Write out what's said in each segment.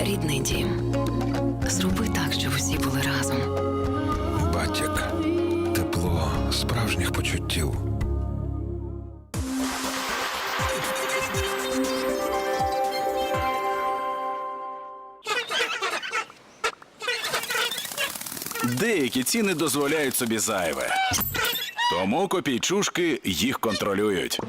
Рідний дім. Зроби так, щоб усі були разом. Батяк. Тепло справжніх почуттів. Деякі ціни дозволяють собі зайве. Тому копійчушки їх контролюють.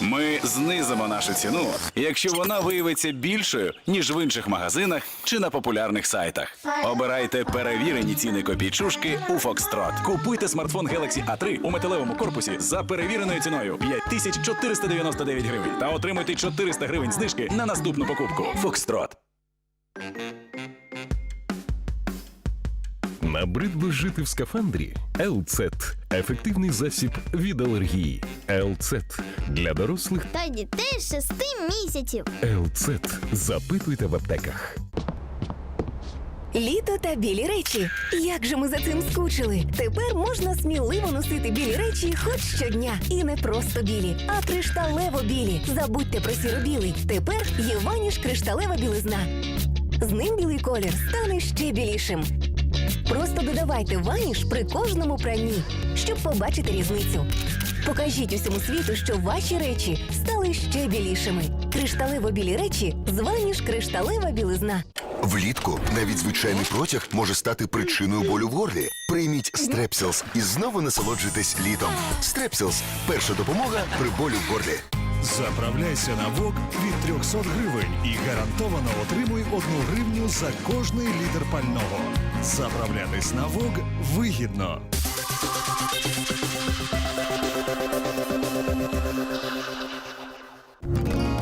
Ми знизимо нашу ціну, якщо вона виявиться більшою, ніж в інших магазинах чи на популярних сайтах. Обирайте перевірені ціни копійчушки у Foxtrot. Купуйте смартфон Galaxy A3 у металевому корпусі за перевіреною ціною 5499 гривень та отримуйте 400 гривень знижки на наступну покупку. Foxtrot. Набридло жити в скафандрі? Елцет ефективний засіб від алергії. Елцет для дорослих. та дітей з 6 місяців. Елцет запитуйте в аптеках. Літо та білі речі. Як же ми за цим скучили? Тепер можна сміливо носити білі речі хоч щодня. І не просто білі, а кришталево білі. Забудьте про сіро-білий. Тепер є ваніш кришталева білизна. З ним білий колір стане ще білішим. Просто додавайте ваніш при кожному пранні, щоб побачити різницю. Покажіть усьому світу, що ваші речі стали ще білішими. Кришталево білі речі з ваніш кришталева білизна. Влітку навіть звичайний протяг може стати причиною болю в горлі. Прийміть Стрепсілс і знову насолоджуйтесь літом. Стрепсілс перша допомога при болю в горлі. Заправляйся на ВОК від 300 гривень і гарантовано отримуй 1 гривню за кожний літр пального. Заправлятись на ВОК вигідно.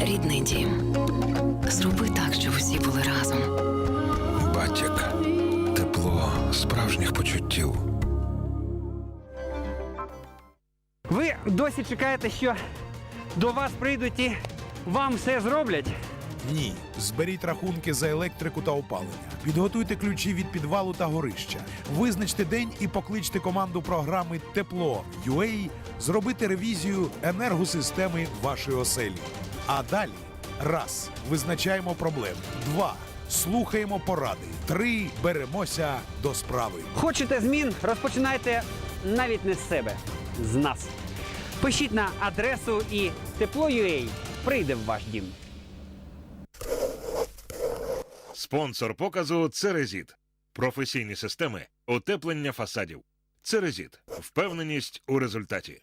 Рідний дім. Зроби так, щоб усі були разом. Батяк. Тепло справжніх почуттів. Ви досі чекаєте, що до вас прийдуть і вам все зроблять? Ні, зберіть рахунки за електрику та опалення. Підготуйте ключі від підвалу та горища. Визначте день і покличте команду програми Тепло UA зробити ревізію енергосистеми вашої оселі. А далі раз визначаємо проблеми. Два слухаємо поради. Три беремося до справи. Хочете змін? Розпочинайте навіть не з себе, з нас. Пишіть на адресу і тепло.ua прийде в ваш дім. Спонсор показу Церезіт. Професійні системи утеплення фасадів. Церезіт. Впевненість у результаті.